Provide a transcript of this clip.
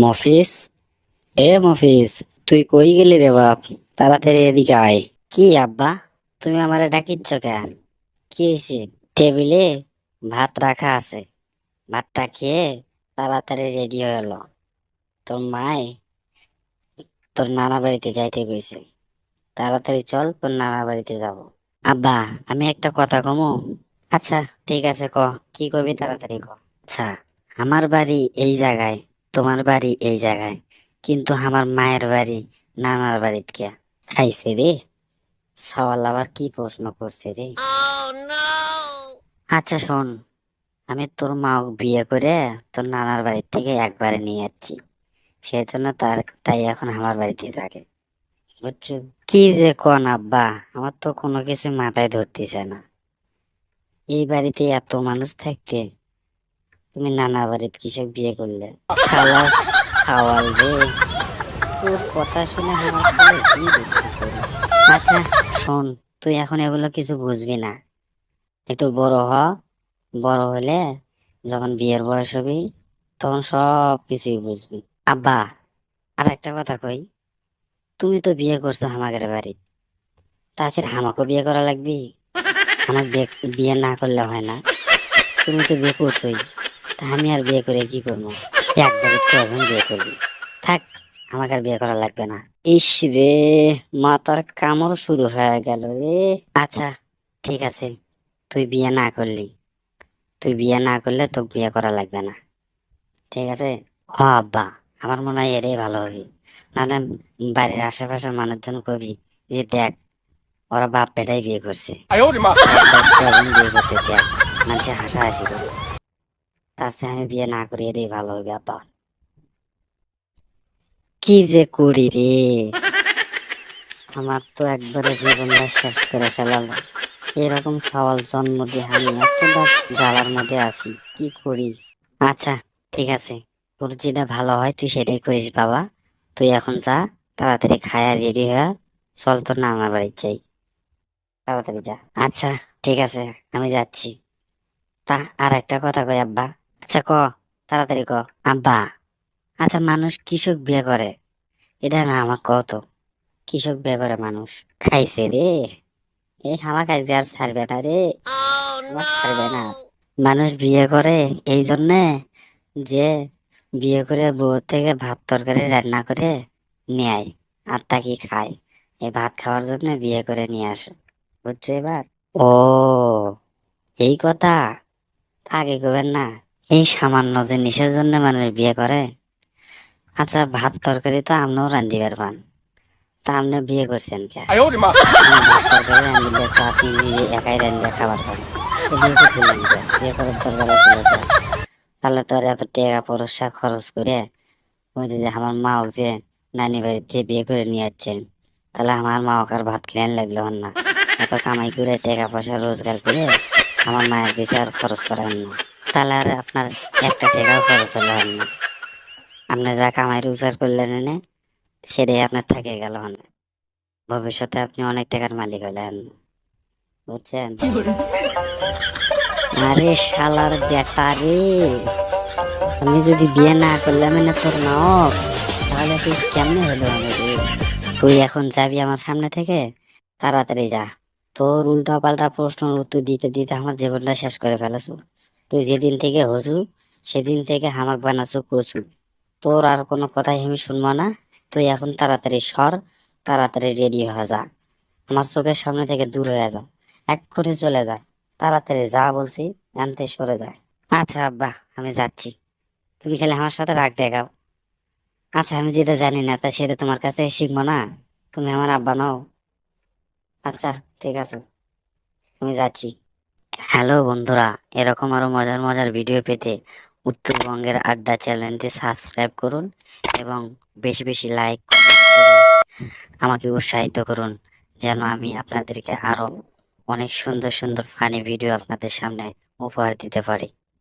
মফিস? এ মফিস, তুই কই গেলি রে বাপ? তাড়াতাড়ি এদিকে আয়। কি আব্বা? তুমি আমারে ডাকিচ্ছ কেন? কি হয়েছে টেবিলে ভাত রাখা আছে। ভাতটা খেয়ে তাড়াতাড়ি রেডি হয়ে এলো তোর মায় তোর নানা বাড়িতে যাইতে কইছে। তাড়াতাড়ি চল, তোর নানা বাড়িতে যাব। আব্বা, আমি একটা কথা কমো? আচ্ছা ঠিক আছে, ক। কি কবি তাড়াতাড়ি ক। আচ্ছা আমার বাড়ি এই জায়গায়। তোমার বাড়ি এই জায়গায়। কিন্তু আমার মায়ের বাড়ি, নানার বাড়িতে কে খাইছে রে। সওয়াল আবার কি প্রশ্ন করছে রে? আচ্ছা শোন, আমি তোর মা বিয়ে করে তোর নানার বাড়ি থেকে একবারে নিয়ে যাচ্ছি সেই জন্য তার, তাই এখন আমার বাড়িতে থাকে। বুঝছ? কি যে কন আব্বা, আমার তো কোনো কিছু মাথায় ধরতেছে না। এই বাড়িতে এত মানুষ থাকতে তুমি নানা বাড়িতে কিসব বিয়ে করলে। রে। তোর কথা শুনে। আচ্ছা শোন, তুই এখন এগুলো কিছু বুঝবি না। একটু বড় হ। বড় হলে যখন বিয়ের বয়স হবি, তখন সব কিছুই বুঝবি। আব্বা আর একটা কথা কই। তুমি তো বিয়ে করছ আমাদের বাড়ি। তা ফির আমাকেও বিয়ে করা লাগবে? আমার বিয়ে না করলে হয় না। তুমি তো বিয়ে করছোই। আমি আর বিয়ে করে কি করব? একবার একটু বিয়ে করবি। থাক আমাকে আর বিয়ে করা লাগবে না। ইস রে মাতার কামড় শুরু হয়ে গেল রে। আচ্ছা ঠিক আছে তুই বিয়ে না করলি। তুই বিয়ে না করলে তোকে বিয়ে করা লাগবে না। ঠিক আছে? হ আব্বা আমার মনে হয় এটাই ভালো হবে। নাহলে বাড়ির আশেপাশের মানুষজন কবি যে দেখ ওরা বাপ পেটাই বিয়ে করছে। বিয়ে করছে দেখ মানুষের হাসাহাসি করে। তার চেয়ে আমি বিয়ে না করি, এটাই ভালো হবে আব্বা কি যে করি রে? আমার তো একবারে জীবনটা শেষ করে ফেলালো। এরকম সওয়াল জন্ম দিয়ে আমি এতটা জ্বালার মধ্যে আছি, কি করি? আচ্ছা ঠিক আছে। তোর যেটা ভালো হয়, তুই সেটাই করিস বাবা। তুই এখন যা, তাড়াতাড়ি খায়া রেডি হয়ে চল তোর নানার বাড়ি যাই। তাড়াতাড়ি যা। আচ্ছা ঠিক আছে, আমি যাচ্ছি। তা, আর একটা কথা কই আব্বা। আচ্ছা ক, তাড়াতাড়ি ক। আব্বা আচ্ছা মানুষ কৃষক বিয়ে করে। এটা না আমার কত। কৃষক বিয়ে করে মানুষ। খাইছে রে। এই আমার কাছে আর ছাড়বে না রে। ছাড়বে না। মানুষ বিয়ে করে এই জন্যে যে বিয়ে করে বউ থেকে ভাত তরকারি রান্না করে নেয় আর তাকে খায়। এই ভাত খাওয়ার জন্য বিয়ে করে নিয়ে আসে। বুঝছ এবার? ও, এই কথা? আগে করবেন না। এই সামান্য জিনিসের জন্য মানুষ বিয়ে করে? আচ্ছা ভাত তরকারি তো আপনিও রান্ধি পান। তা আপনি বিয়ে করছেন কে? ভাত তরকারি রান্ধিলে তো আপনি নিজে একাই রান্ধে খাবার পান বিয়ে করছিলেন বিয়ে করার দরকার ছিল তাহলে তো এত টাকা পরসা খরচ করে ওই যে আমার মা যে নানি বাড়িতে বিয়ে করে নিয়ে যাচ্ছেন তাহলে আমার মা ওকার ভাত খেলেন লাগল না? এত কামাই করে টাকা পয়সা রোজগার করে আমার মায়ের পিছিয়ে আর খরচ করেন না। তাহলে আর আপনার একটা টাকাও খরচ হলো না। আপনি যা কামাই রোজগার করলেন এনে, সেটাই আপনার থেকে গেল হন ভবিষ্যতে আপনি অনেক টাকার মালিক হলেন। বুঝছেন? আরে শালার বেটা রে, আমি যদি বিয়ে না করলাম না তোর নক তাহলে তুই কেমনে হলো আমি তুই এখন যাবি আমার সামনে থেকে? তাড়াতাড়ি যা। তোর উল্টা পাল্টা প্রশ্নের উত্তর দিতে দিতে আমার জীবনটা শেষ করে ফেলেছো। তুই যেদিন থেকে হসু, সেদিন থেকে হামাক বানাছো কচু তোর আর কোনো কথাই আমি শুনব না। তুই এখন তাড়াতাড়ি সর, তাড়াতাড়ি রেডি হয়ে যা। আমার চোখের সামনে থেকে দূর হয়ে যা। এক করে চলে যা। তাড়াতাড়ি যা বলছি, আনতে সরে যায় আচ্ছা আব্বা, আমি যাচ্ছি। তুমি খালি আমার সাথে রাগ দেখাও। আচ্ছা আমি যেটা জানি না, তা সেটা তোমার কাছে শিখব না? তুমি আমার আব্বা নাও? আচ্ছা ঠিক আছে। আমি যাচ্ছি। হ্যালো বন্ধুরা, এরকম আরও মজার মজার ভিডিও পেতে উত্তরবঙ্গের আড্ডা চ্যানেলটি সাবস্ক্রাইব করুন এবং বেশি বেশি লাইক আমাকে উৎসাহিত করুন, যেন আমি আপনাদেরকে আরও অনেক সুন্দর সুন্দর ফানি ভিডিও আপনাদের সামনে উপহার দিতে পারি।